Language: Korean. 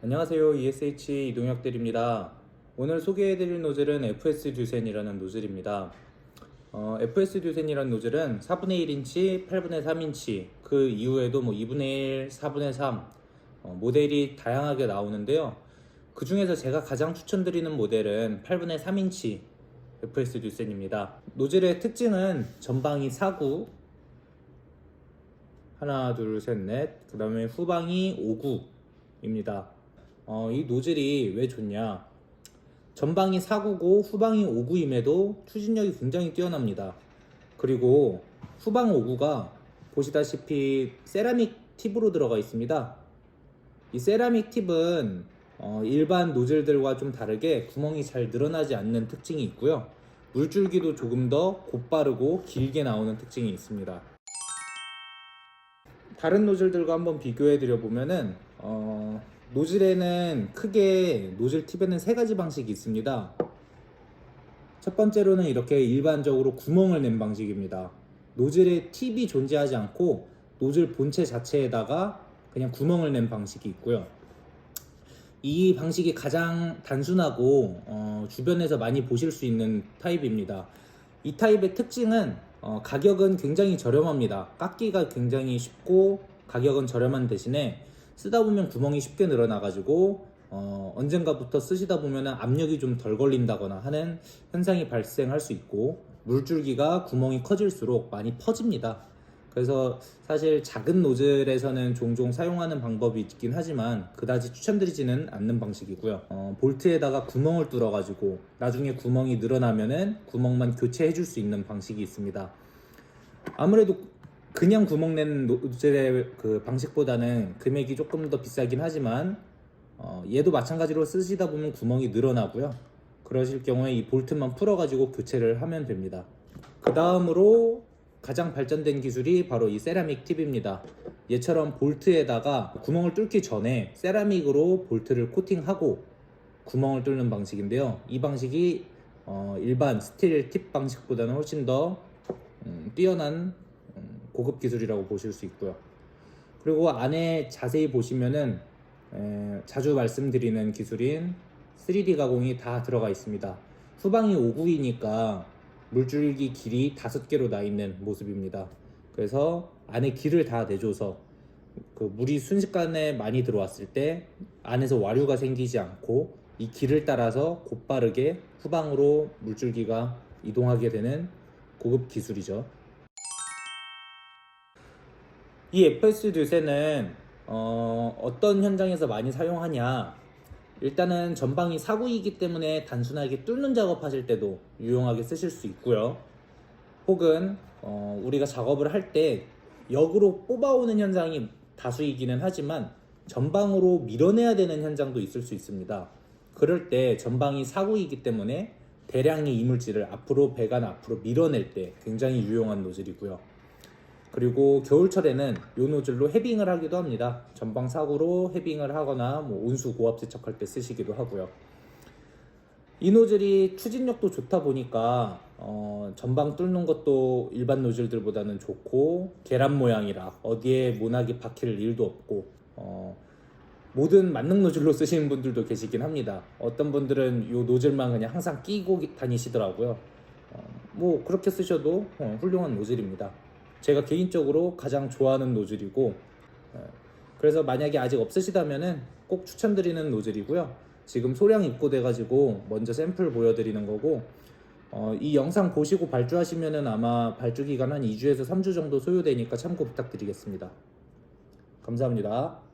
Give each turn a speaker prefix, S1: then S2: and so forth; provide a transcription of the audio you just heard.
S1: 안녕하세요. ESH 이동혁 대리입니다. 오늘 소개해드릴 노즐은 FS 듀센이라는 노즐입니다. 어, FS 듀센이라는 노즐은 4분의 1인치, 8분의 3인치, 그 이후에도 뭐 2분의 1, 4분의 3 어, 모델이 다양하게 나오는데요. 그 중에서 제가 가장 추천드리는 모델은 8분의 3인치 FS 듀센입니다. 노즐의 특징은 전방이 4구, 하나, 둘, 셋, 넷. 그 다음에 후방이 5구입니다. 어, 이 노즐이 왜 좋냐? 전방이 4구고 후방이 5구임에도 추진력이 굉장히 뛰어납니다. 그리고 후방 5구가 보시다시피 세라믹 팁으로 들어가 있습니다. 이 세라믹 팁은 어, 일반 노즐들과 좀 다르게 구멍이 잘 늘어나지 않는 특징이 있고요. 물줄기도 조금 더 곧바르고 길게 나오는 특징이 있습니다. 다른 노즐들과 한번 비교해 드려 보면은 어, 노즐에는 크게 노즐 팁에는 세 가지 방식이 있습니다. 첫 번째로는 이렇게 일반적으로 구멍을 낸 방식입니다. 노즐에 팁이 존재하지 않고 노즐 본체 자체에다가 그냥 구멍을 낸 방식이 있고요. 이 방식이 가장 단순하고 어, 주변에서 많이 보실 수 있는 타입입니다. 이 타입의 특징은 어, 가격은 굉장히 저렴합니다. 깎기가 굉장히 쉽고 가격은 저렴한 대신에 쓰다 보면 구멍이 쉽게 늘어나가지고 어, 언젠가부터 쓰시다 보면 압력이 좀 덜 걸린다거나 하는 현상이 발생할 수 있고 물줄기가 구멍이 커질수록 많이 퍼집니다. 그래서 사실 작은 노즐에서는 종종 사용하는 방법이 있긴 하지만 그다지 추천드리지는 않는 방식이고요. 어, 볼트에다가 구멍을 뚫어가지고 나중에 구멍이 늘어나면은 구멍만 교체해 줄 수 있는 방식이 있습니다. 아무래도 그냥 구멍 낸 노즐의 그 방식보다는 금액이 조금 더 비싸긴 하지만 어, 얘도 마찬가지로 쓰시다 보면 구멍이 늘어나고요. 그러실 경우에 이 볼트만 풀어가지고 교체를 하면 됩니다. 그 다음으로 가장 발전된 기술이 바로 이 세라믹 팁입니다. 얘처럼 볼트에다가 구멍을 뚫기 전에 세라믹으로 볼트를 코팅하고 구멍을 뚫는 방식인데요. 이 방식이 어, 일반 스틸 팁 방식보다는 훨씬 더 음, 뛰어난 음, 고급 기술이라고 보실 수 있고요. 그리고 안에 자세히 보시면은 에, 자주 말씀드리는 기술인 3D 가공이 다 들어가 있습니다. 후방이 5구이니까 물줄기 길이 다섯 개로 나 있는 모습입니다. 그래서 안에 길을 다 내줘서 그 물이 순식간에 많이 들어왔을 때 안에서 와류가 생기지 않고 이 길을 따라서 곧바르게 후방으로 물줄기가 이동하게 되는 고급 기술이죠. 이 FS 듀세는 어, 어떤 현장에서 많이 사용하냐? 일단은 전방이 사구이기 때문에 단순하게 뚫는 작업하실 때도 유용하게 쓰실 수 있고요. 혹은 어, 우리가 작업을 할 때 역으로 뽑아오는 현상이 다수이기는 하지만 전방으로 밀어내야 되는 현장도 있을 수 있습니다. 그럴 때 전방이 사구이기 때문에 대량의 이물질을 앞으로 배관 앞으로 밀어낼 때 굉장히 유용한 노즐이고요. 그리고 겨울철에는 이 노즐로 헤빙을 하기도 합니다. 전방 사구로 헤빙을 하거나 뭐 온수 고압 세척할 때 쓰시기도 하고요. 이 노즐이 추진력도 좋다 보니까 어, 전방 뚫는 것도 일반 노즐들보다는 좋고 계란 모양이라 어디에 모나기 박힐 일도 없고 어, 모든 만능 노즐로 쓰시는 분들도 계시긴 합니다. 어떤 분들은 이 노즐만 그냥 항상 끼고 다니시더라고요. 어, 뭐 그렇게 쓰셔도 어, 훌륭한 노즐입니다. 제가 개인적으로 가장 좋아하는 노즐이고 어, 그래서 만약에 아직 없으시다면은 꼭 추천드리는 노즐이고요. 지금 소량 입고돼 가지고 먼저 샘플 보여드리는 거고 어, 이 영상 보시고 발주하시면은 아마 발주 기간 한 2주에서 3주 정도 소요되니까 참고 부탁드리겠습니다. 감사합니다.